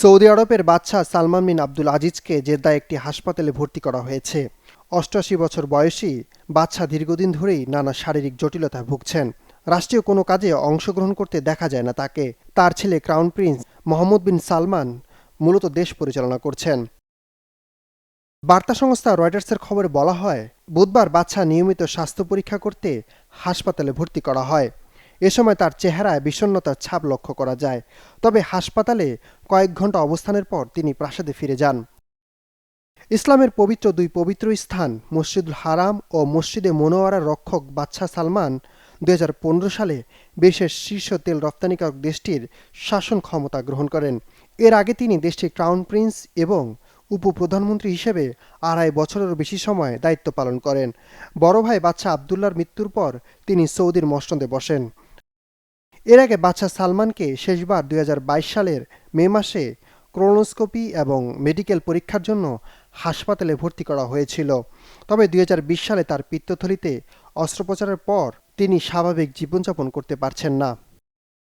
Saudi আরবের বাদশাহ সালমান বিন আব্দুল আজিজকে জেদ্দায় একটি হাসপাতালে ভর্তি করা হয়েছে। অষ্টআশি বছর বয়সী বাদশাহ দীর্ঘদিন ধরেই নানা শারীরিক জটিলতায় ভুগছেন। রাষ্ট্রীয় কোনো কাজে অংশগ্রহণ করতে দেখা যায় না তাকে। তার ছেলে crown prince Mohammed bin Salman মূলত দেশ পরিচালনা করছেন। বার্তা সংস্থা রয়টার্সের খবরে বলা হয়, বুধবার বাচ্চা নিয়মিত স্বাস্থ্য পরীক্ষা করতে হাসপাতালে ভর্তি করা হয়। এ সময় তার চেহারায় বিষণ্ণতার ছাপ লক্ষ্য করা যায়। তবে হাসপাতালে কয়েক ঘণ্টা অবস্থানের পর তিনি প্রাসাদে ফিরে যান। ইসলামের পবিত্র দুই পবিত্র স্থান, মসজিদুল হারাম ও মসজিদে মনোয়ারার রক্ষক বাদশাহ সালমান দুই হাজার পনেরো সালে বিশ্বের শীর্ষ তেল রপ্তানিকারক দেশটির শাসন ক্ষমতা গ্রহণ করেন। এর আগে তিনি দেশটির ক্রাউন প্রিন্স এবং উপপ্রধানমন্ত্রী হিসেবে আড়াই বছরেরও বেশি সময় দায়িত্ব পালন করেন। বড় ভাই বাদশাহ আবদুল্লার মৃত্যুর পর তিনি সৌদির মসনদে বসেন। এর আগে বাদশাহ সালমানকে শেষবার দুই হাজার বাইশ সালের মে মাসে ক্রোনোস্কোপি এবং মেডিকেল পরীক্ষার জন্য হাসপাতালে ভর্তি করা হয়েছিল। তবে দুই হাজার বিশ সালে তার পিত্তথলিতে অস্ত্রোপচারের পর তিনি স্বাভাবিক জীবনযাপন করতে পারছেন না।